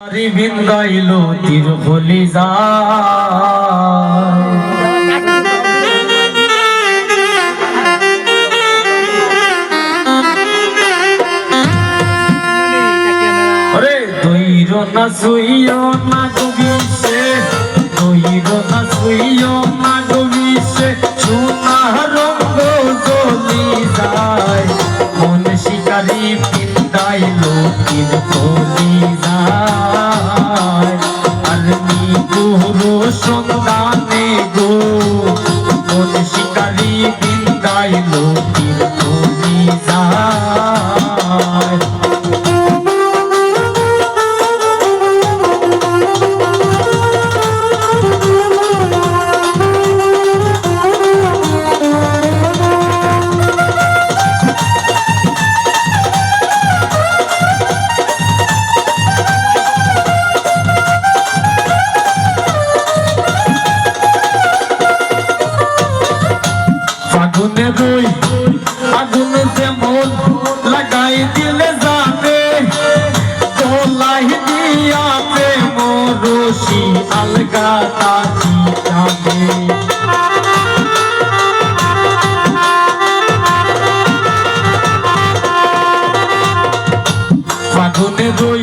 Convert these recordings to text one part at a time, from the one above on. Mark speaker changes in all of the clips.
Speaker 1: হরি বিন্দাইল তীর যায় আরে দইর না সুইও না গবিছে দইর না সুইও না গবিছে পিন্দাইল তীর হলি যায় আর নি ফাগুনে রই, আগুন যেমন লাগাই দিলে যাবে তোলাই দিয়াতে মরসি আলগা তাকি যাবে ফাগুনে রই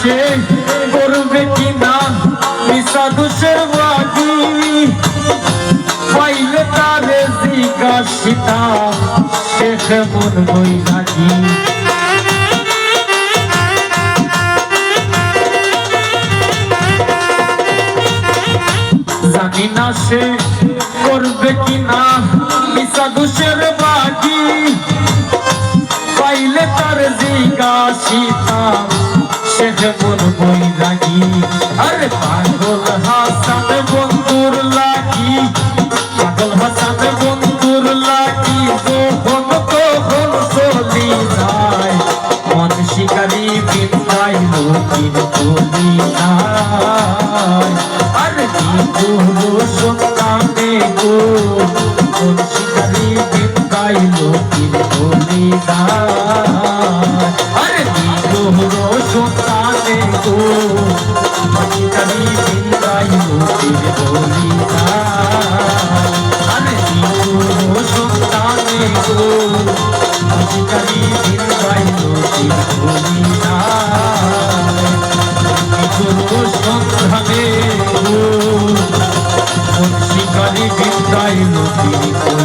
Speaker 1: সে করবে কিনা? মিশা দুষের বাদি পাইলে তারে জিজ্ঞাসিতা শেখ মন বই নাকি জানি না সে করবে কিনা, মিশা দুষের বাদি পাইলে তার জিজ্ঞাসিতা শেখ মন বই লাগি আরে পাগল হাসান বন্ধুর লাগি। পাগল হাসান বন্ধুর লাগি যখন তখন চলি যায়। মন শিকারি বিন্দাই লোকির কি সন্তানে গো? মন শিকারি বিন্দাই লোকির বলি যায় আরে কি গুরু সন্তানে গো মন শিকারি বিন্দাই লোকির বলি সন্ধানে গো মন শিকারি বলি যায়